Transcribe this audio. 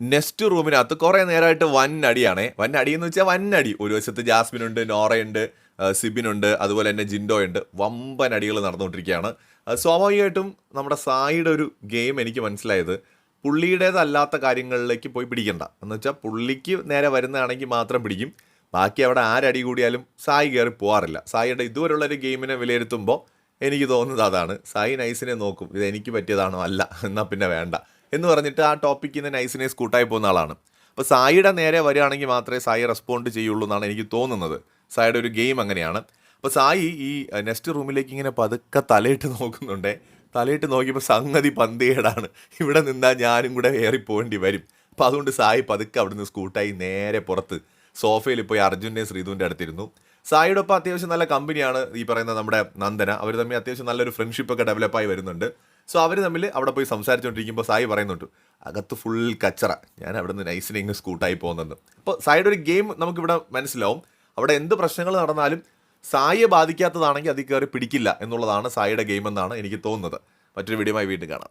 Next റൂമിനകത്ത് കുറേ നേരമായിട്ട് വൻ അടിയാണേ വൻ അടി എന്ന് വെച്ചാൽ വൻ അടി ഒരു വശത്ത് ജാസ്മിനുണ്ട് നോറയുണ്ട് ആ, സിബിനുണ്ട് അതുപോലെ തന്നെ ജിൻഡോ ഉണ്ട് വമ്പൻ അടികൾ നടന്നുകൊണ്ടിരിക്കുകയാണ്. സ്വാഭാവികമായിട്ടും നമ്മുടെ സായിയുടെ ഒരു ഗെയിം എനിക്ക് മനസ്സിലായത് പുള്ളിയുടേതല്ലാത്ത കാര്യങ്ങളിലേക്ക് പോയി പിടിക്കണ്ട. എന്ന് വെച്ചാൽ പുള്ളിക്ക് നേരെ വരുന്നതാണെങ്കിൽ മാത്രം പിടിക്കും. ബാക്കി അവിടെ ആരടി കൂടിയാലും സായി കയറി പോകാറില്ല സായിയുടെ ഇതുവരെയുള്ള ഒരു ഗെയിമിനെ വിലയിരുത്തുമ്പോൾ എനിക്ക് തോന്നുന്നത് അതാണ്. സായി നൈസിനെ നോക്കും. ഇത് എനിക്ക് പറ്റിയതാണോ അല്ല. എന്നാൽ പിന്നെ വേണ്ട. എന്ന് പറഞ്ഞിട്ട് ആ ടോപ്പിക്കിൽ നിന്ന് നൈസിനെ സ്കൂട്ടായി പോകുന്ന ആളാണ്. അപ്പോൾ സായിയുടെ നേരെ വരികയാണെങ്കിൽ മാത്രമേ സായി റെസ്പോണ്ട് ചെയ്യുള്ളൂ എന്നാണ് എനിക്ക് തോന്നുന്നത്. സായിയുടെ ഒരു ഗെയിം അങ്ങനെയാണ്. അപ്പോൾ സായി ഈ നെക്സ്റ്റ് റൂമിലേക്ക് ഇങ്ങനെ പതുക്കെ തലയിട്ട് നോക്കുന്നുണ്ടേ. തലയിട്ട് നോക്കിയപ്പോൾ സംഗതി പന്തേടാണ് ഇവിടെ നിന്നാൽ ഞാനും കൂടെ ഏറി പോകേണ്ടി വരും. അപ്പോൾ അതുകൊണ്ട് സായി പതുക്കെ അവിടുന്ന് സ്കൂട്ടായി നേരെ പുറത്ത് സോഫയിൽ പോയി അർജുന്റെ ശ്രീധുവിന്റെ അടുത്തിരുന്നു. സായിയുടെ ഒപ്പം അത്യാവശ്യം നല്ല കമ്പനിയാണ് ഈ പറയുന്ന നമ്മുടെ നന്ദന. അവർ തമ്മിൽ അത്യാവശ്യം നല്ലൊരു ഫ്രണ്ട്ഷിപ്പ് ഒക്കെ ഡെവലപ്പായി വരുന്നുണ്ട്. സോ അവർ തമ്മിൽ അവിടെ പോയി സംസാരിച്ചുകൊണ്ടിരിക്കുമ്പോൾ സായി പറയുന്നുണ്ട് അകത്ത് ഫുൾ കച്ചറ. ഞാൻ അവിടെ നിന്ന് നൈസിനെ ഇങ്ങ് സ്കൂട്ടായി പോകുന്നെന്ന് അപ്പോൾ സായിയുടെ ഒരു ഗെയിം നമുക്കിവിടെ മനസ്സിലാവും. അവിടെ എന്ത് പ്രശ്നങ്ങൾ നടന്നാലും സായിയെ ബാധിക്കാത്തതാണെങ്കിൽ അതിൽ കയറി പിടിക്കില്ല എന്നുള്ളതാണ് സായിയുടെ ഗെയിം എന്നാണ് എനിക്ക് തോന്നുന്നത്. മറ്റൊരു വീഡിയോമായി വീണ്ടും കാണാം.